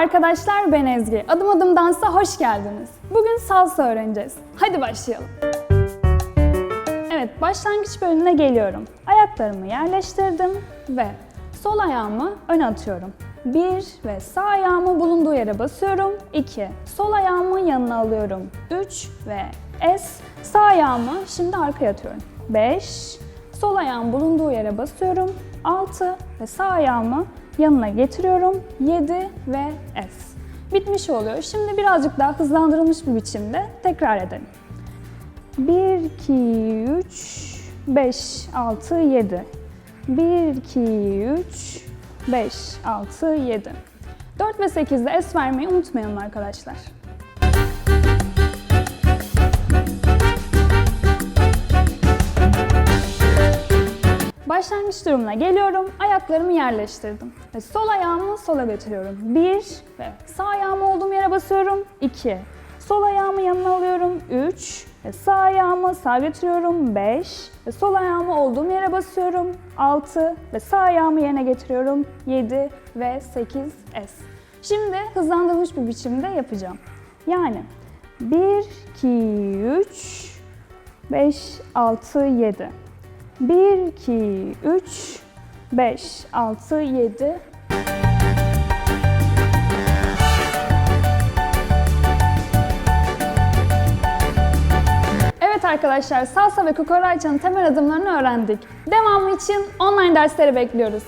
Arkadaşlar ben Ezgi. Adım adım dansa hoş geldiniz. Bugün salsa öğreneceğiz. Hadi başlayalım. Evet başlangıç bölümüne geliyorum. Ayaklarımı yerleştirdim ve sol ayağımı öne atıyorum. 1 ve sağ ayağımı bulunduğu yere basıyorum. 2. Sol ayağımı yanına alıyorum. 3 ve S. Sağ ayağımı şimdi arkaya atıyorum. 5. Sol ayağım bulunduğu yere basıyorum. 6 ve sağ ayağımı yanına getiriyorum. 7 ve S. Bitmiş oluyor. Şimdi birazcık daha hızlandırılmış bir biçimde tekrar edelim. 1, 2, 3, 5, 6, 7. 1, 2, 3, 5, 6, 7. 4 ve 8'de es vermeyi unutmayalım arkadaşlar. Başlangıç durumuna geliyorum. Ayaklarımı yerleştirdim. Ve sol ayağımı sola götürüyorum. 1 ve sağ ayağımı olduğum yere basıyorum. 2. Sol ayağımı yanına alıyorum. 3 ve sağ ayağımı sağa götürüyorum. 5 ve sol ayağımı olduğum yere basıyorum. 6 ve sağ ayağımı yerine getiriyorum. 7 ve 8 S. Şimdi hızlandırılmış bir biçimde yapacağım. Yani 1, 2, 3, 5, 6, 7. 1, 2, 3, 5, 6, 7. Evet arkadaşlar salsa ve kukarayçanın temel adımlarını öğrendik. Devamı için online dersleri bekliyoruz.